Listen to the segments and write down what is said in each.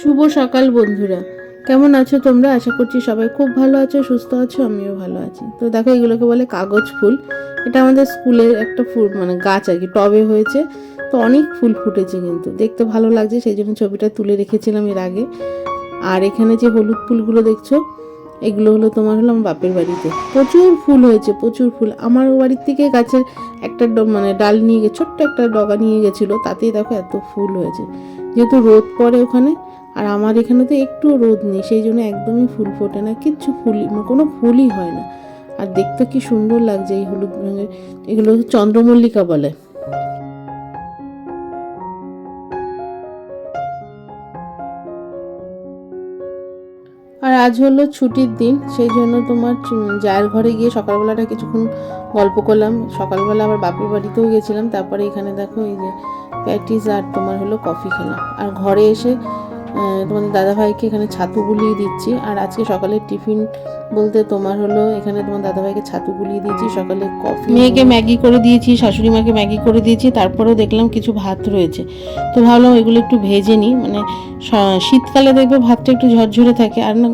শুভ সকাল বন্ধুরা। কেমন আছো তোমরা? আশা করছি সবাই খুব ভালো আছো, সুস্থ আছো, আমিও ভালো আছি। তো দেখো, এগুলোকে বলে কাগজ ফুল। এটা আমাদের স্কুলের একটা ফুল মানে গাছ আর কি, টবে হয়েছে। তো অনেক ফুল ফুটেছে কিন্তু, দেখতে ভালো লাগছে, সেই জন্য ছবিটা তুলে রেখেছিলাম এর আগে। আর এখানে যে হলুদ ফুলগুলো দেখছ, এগুলো হলো তোমার হলো আমার বাপের বাড়িতে। প্রচুর ফুল হয়েছে, প্রচুর ফুল। আমার বাড়ির থেকে গাছের একটা মানে ডাল নিয়ে গে, ছোট্ট একটা ডগা নিয়ে গেছিল, তাতেই দেখো এত ফুল হয়েছে। যেহেতু রোদ পড়ে ওখানে আর আমার এখানে তো একটু রোদ নেই, সেই জন্য একদমই ফুল ফোটে না, কিচ্ছু ফুলই কোনো ফুলই হয় না। আর দেখতে কি সুন্দর লাগছে এই হলুদ রঙের, এগুলো চন্দ্রমল্লিকা বলে। আর আজ হলো ছুটির দিন, সেই জন্য তোমার যার ঘরে গিয়ে সকালবেলাটা কিছুক্ষণ গল্প করলাম। সকালবেলা আবার বাপের বাড়িতেও গেছিলাম, তারপরে এখানে দেখো এই যে প্যাটিস আর তোমার হলো কফি খেলাম। আর ঘরে এসে তোমাদের দাদাভাইকে এখানে ছাতু গুলিয়ে দিচ্ছি। আর আজকে সকালের টিফিন বলতে তোমার হলো এখানে তোমার দাদাভাইকে ছাতু গুলিয়ে দিয়েছি সকালে কফি মেয়েকে ম্যাগি করে দিয়েছি শাশুড়ি মাকে ম্যাগি করে দিয়েছি তারপরেও দেখলাম কিছু ভাত রয়েছে। তো ভাবলাম এগুলো একটু ভেজে নিই মানে শীতকালে দেখবে ভাতটা একটু ঝরঝরে থাকে আর না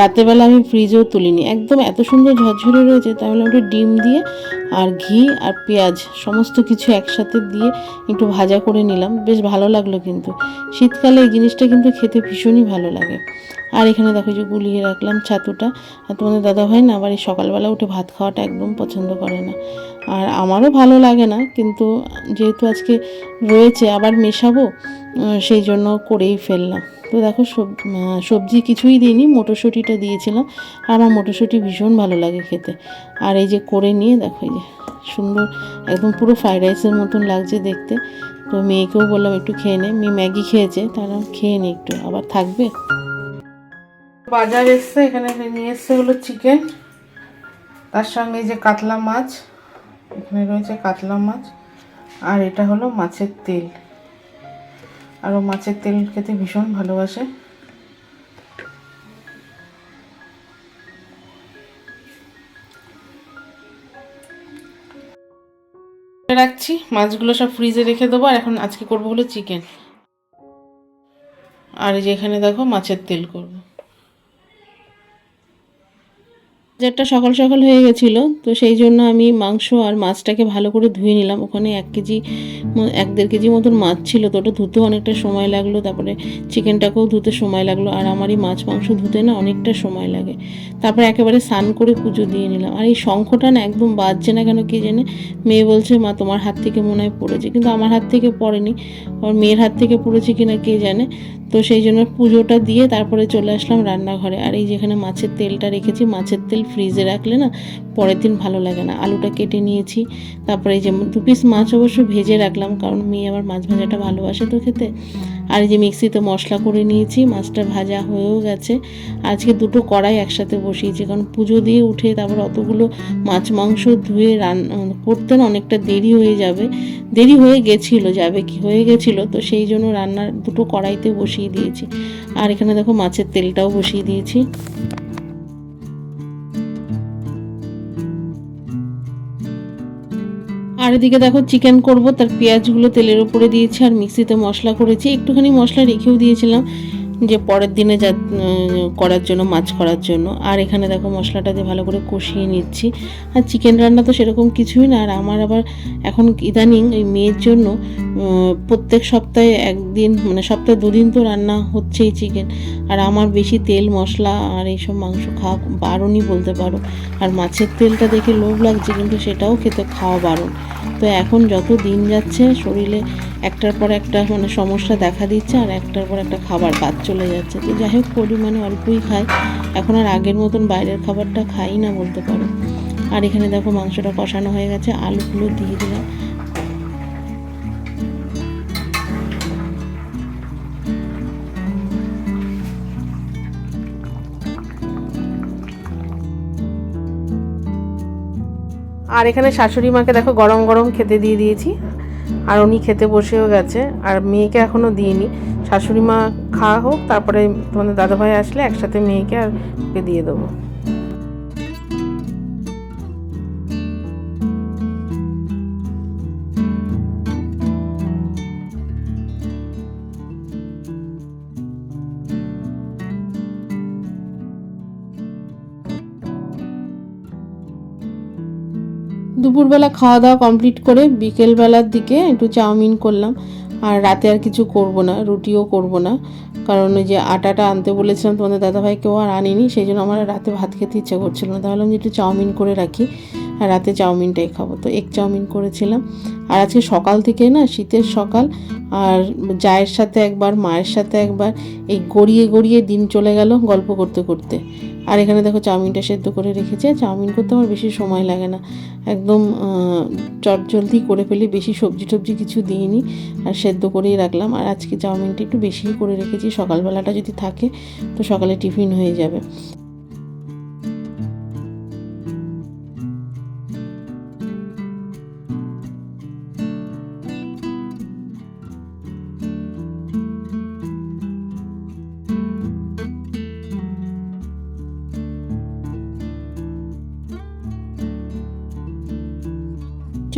রাতেরবেলা আমি ফ্রিজেও তুলিনি। একদম এত সুন্দর ঝরঝরে রয়েছে তাই বললাম একটু ডিম দিয়ে আর ঘি আর পেঁয়াজ সমস্ত কিছু একসাথে দিয়ে একটু ভাজা করে নিলাম। বেশ ভালো লাগল কিন্তু। শীতকালে এই জিনিসটা কিন্তু খেতে ভীষণই ভালো লাগে। আর এখানে দেখো যে গুলিয়ে রাখলাম ছাতুটা আর তোমাদের দাদা ভাই না আবার এই সকালবেলা উঠে ভাত খাওয়াটা একদম পছন্দ করে না। আর আমারও ভালো লাগে না, কিন্তু যেহেতু আজকে রয়েছে, আবার মেশাবো সেই জন্য করেই ফেললাম। তো দেখো সব- সবজি কিছুই দিইনি, মটরশুঁটিটা দিয়েছিলাম, আর আমার মটরশুঁটি ভীষণ ভালো লাগে খেতে। আর এই যে করে নিয়ে দেখো, এই যে সুন্দর, একদম পুরো ফ্রাইড রাইসের মতন লাগছে দেখতে। তো মেয়েকেও বললাম একটু খেয়ে নে, মেয়ে ম্যাগি খেয়েছে তারা খেয়ে নে একটু। আবার থাকবে? বাজার এসছে, এখানে নিয়ে এসছে হলো চিকেন তার সঙ্গে যে কাতলা মাছ, এখানে রয়েছে কাতলা মাছ। আর এটা হলো মাছের তেল। আর ও মাছের তেল খেতে ভীষণ ভালোবাসে। রাখছি, মাছগুলো সব ফ্রিজে রেখে দেবো, আর এখন আজকে করব হলো চিকেন আর এই যে এখানে দেখো মাছের তেল করব। বাজারটা সকাল সকাল হয়ে গেছিল, তো সেই জন্য আমি মাংস আর মাছটাকে ভালো করে ধুয়ে নিলাম। ওখানে এক কেজি এক দেড় কেজি মতন মাছ ছিল, তো ওটা ধুতেও অনেকটা সময় লাগল, তারপরে চিকেনটাকেও ধুতে সময় লাগল, আর আমারই মাছ মাংস ধুতে না অনেকটা সময় লাগে। তারপরে একেবারে স্নান করে পুজো দিয়ে নিলাম। আর এই শঙ্খটা না একদম বাজছে না কেন কে জানে? মেয়ে বলছে, মা, তোমার হাত থেকে মনে হয় পড়েছে। কিন্তু আমার হাত থেকে পড়েনি ওর মেয়ের হাত থেকে পড়েছে কিনা কে জানে? তো সেই জন্য পুজোটা দিয়ে তারপরে চলে আসলাম রান্নাঘরে। আর এই যেখানে মাছের তেলটা রেখেছি, মাছের তেল ফ্রিজে রাখলে না পরের দিন ভালো লাগে না। আলুটা কেটে নিয়েছি, তারপরে এই যে দু পিস মাছ অবশ্য ভেজে রাখলাম, কারণ মেয়ে আবার মাছ ভাজাটা ভালোবাসে তো খেতে। আর এই যে মিক্সিতে মশলা করে নিয়েছি, মাছটা ভাজা হয়েও গেছে। আজকে দুটো কড়াই একসাথে বসিয়েছি, কারণ পুজো দিয়ে উঠে তারপর অতগুলো মাছ মাংস ধুয়ে রান, করতে না অনেকটা দেরি হয়ে যাবে। দেরি হয়ে গেছিল, যাবে কি? হয়ে গেছিল, তো সেই জন্য রান্নার দুটো কড়াইতে বসিয়ে দিয়েছি। আর এখানে দেখো মাছের তেলটাও বসিয়ে দিয়েছি। আর এদিকে দেখো চিকেন করব, তার পেঁয়াজগুলো তেলের উপরে দিয়েছি আর মিক্সিতে মশলা করেছি। একটুখানি মশলা রেখেও দিয়েছিলাম যে পরের দিনে যা করার জন্য, মাছ করার জন্য। আর এখানে দেখো মশলাটা দিয়ে ভালো করে কষিয়ে নিচ্ছি। আর চিকেন রান্না তো সেরকম কিছুই না, আর আমার আবার এখন ইদানিং ওই মেয়ের জন্য প্রত্যেক সপ্তাহে একদিন মানে সপ্তাহে দুদিন তো রান্না হচ্ছেই চিকেন আর আমার বেশি তেল, মশলা আর এইসব মাংস খাওয়া বারণই বলতে পারো। আর মাছের তেলটা দেখে লোভ লাগছে, কিন্তু সেটাও খেতে খাওয়া বারণ। তো এখন যত দিন যাচ্ছে, শরীরে একটার পর একটা মানে সমস্যা দেখা দিচ্ছে আর একটার পর একটা খাবার বাদ চলে যাচ্ছে। তো যাই হোক, পরিমাণে অল্পই খায় এখন আর আগের মতন বাইরের খাবারটা খাই না বলতে পারো। আর এখানে দেখো মাংসটা কষানো হয়ে গেছে, আলুগুলো দিয়ে দিলাম। আর এখানে শাশুড়ি মাকে দেখো গরম গরম খেতে দিয়ে দিয়েছি। আর উনি খেতে বসেও গেছে, আর মেয়েকে এখনও দিইনি। শাশুড়ি মা খাওয়া হোক, তারপরে তোমাদের দাদাভাই আসলে একসাথে মেয়েকে আর ওকে দিয়ে দেবো। দুপুরবেলা খাওয়া দাওয়া কমপ্লিট করে বিকেলবেলার দিকে একটু চাউমিন করলাম। আর রাতে আর কিছু করব না, রুটিও করব না। কারণ ওই যে আটাটা আনতে বলেছিলাম তোমাদের দাদাভাই, কেউ আর আনেনি, সেই জন্য আমার রাতে ভাত খেতে ইচ্ছা করছিল না। তাহলে আমি একটু চাউমিন করে রাখি, আর রাতে চাউমিনটাই খাব। তো এক চাউমিন করেছিলাম। আর আজকে সকাল থেকে না, শীতের সকাল, আর জায়ের সাথে একবার, মায়ের সাথে একবার, এই গড়িয়ে গড়িয়ে দিন চলে গেল গল্প করতে করতে। আর এখানে দেখো চাউমিনটা সেদ্ধ করে রেখেছে। চাউমিন করতে আমার বেশি সময় লাগে না। একদম চটজলদি করে ফেলি, বেশি সবজি টবজি কিছু দিইনি, আর সেদ্ধ করেই রাখলাম। আর আজকে চাউমিনটা একটু বেশিই করে রেখেছি। সকালবেলাটা যদি থাকে, তো সকালে টিফিন হয়ে যাবে।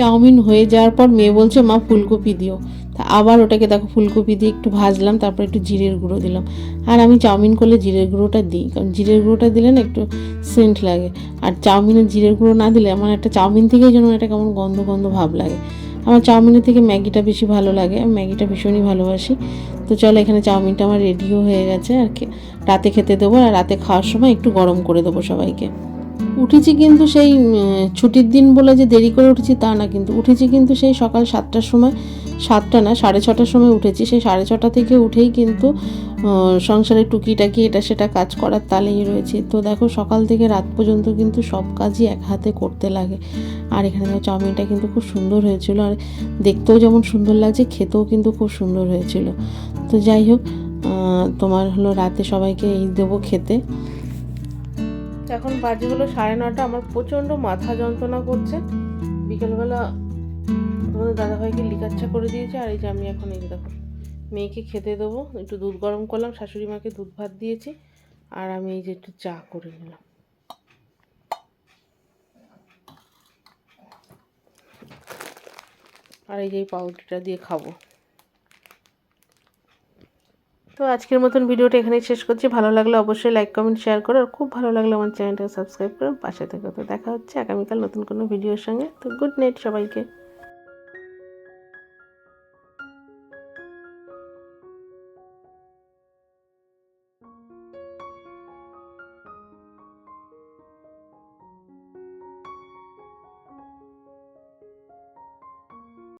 চাউমিন হয়ে যাওয়ার পর মেয়ে বলছে, মা, ফুলকপি দিও। তা আবার ওটাকে দেখো, ফুলকপি দিয়ে একটু ভাজলাম, তারপর একটু জিরের গুঁড়ো দিলাম। আর আমি চাউমিন করলে জিরের গুঁড়োটা দিই, কারণ জিরের গুঁড়োটা দিলে না একটু সেন্ট লাগে। আর চাউমিনে জিরের গুঁড়ো না দিলে আমার একটা চাউমিন থেকেই যেন একটা কেমন গন্ধ গন্ধ ভাব লাগে। আমার চাউমিনের থেকে ম্যাগিটা বেশি ভালো লাগে, আমি ম্যাগিটা ভীষণই ভালোবাসি। তো চলো, এখানে চাউমিনটা আমার রেডিও হয়ে গেছে, আর রাতে খেতে দেবো, আর রাতে খাওয়ার সময় একটু গরম করে দেবো সবাইকে। উঠেছি কিন্তু সেই ছুটির দিন বলে যে দেরি করে উঠেছি তা না কিন্তু। উঠেছি কিন্তু সেই সকাল সাতটার সময় সাতটা না সাড়ে ছটার সময় উঠেছি। সেই সাড়ে ছটা থেকে উঠেই কিন্তু আহ, সংসারের টুকিটাকি এটা সেটা কাজ করার তালেই রয়েছে। তো দেখো সকাল থেকে রাত পর্যন্ত কিন্তু সব কাজই এক হাতে করতে লাগে। আর এখানে চাউমিনটা কিন্তু খুব সুন্দর হয়েছিল। আর দেখতেও যেমন সুন্দর লাগছে খেতেও কিন্তু খুব সুন্দর হয়েছিল। তো যাই হোক তোমার হলো রাতে সবাইকে এই দেবো খেতে। এখন বাজে হলো সাড়ে নটা, আমার প্রচণ্ড মাথা যন্ত্রণা করছে। বিকেলবেলা তোমাদের দাদাভাইকে লিকাচ্ছা করে দিয়েছে, আর এই যে আমি এখন এই যে দেখো, মেয়েকে খেতে দেবো, একটু দুধ গরম করলাম, শাশুড়ি মাকে দুধ ভাত দিয়েছি, আর আমি এই যে একটু চা করে নিলাম। আর এই যে পাউরুটিটা দিয়ে খাব। তো আজকের মতন ভিডিওটা এখানেই শেষ করছি। ভালো লাগলে অবশ্যই লাইক কমেন্ট শেয়ার করো। আর খুব ভালো লাগলে আমার চ্যানেলটা সাবস্ক্রাইব করো। পাশে থেকে তো দেখা হচ্ছে। আগামীকাল নতুন কোনো ভিডিওর সঙ্গে। তো গুড নাইট সবাইকে।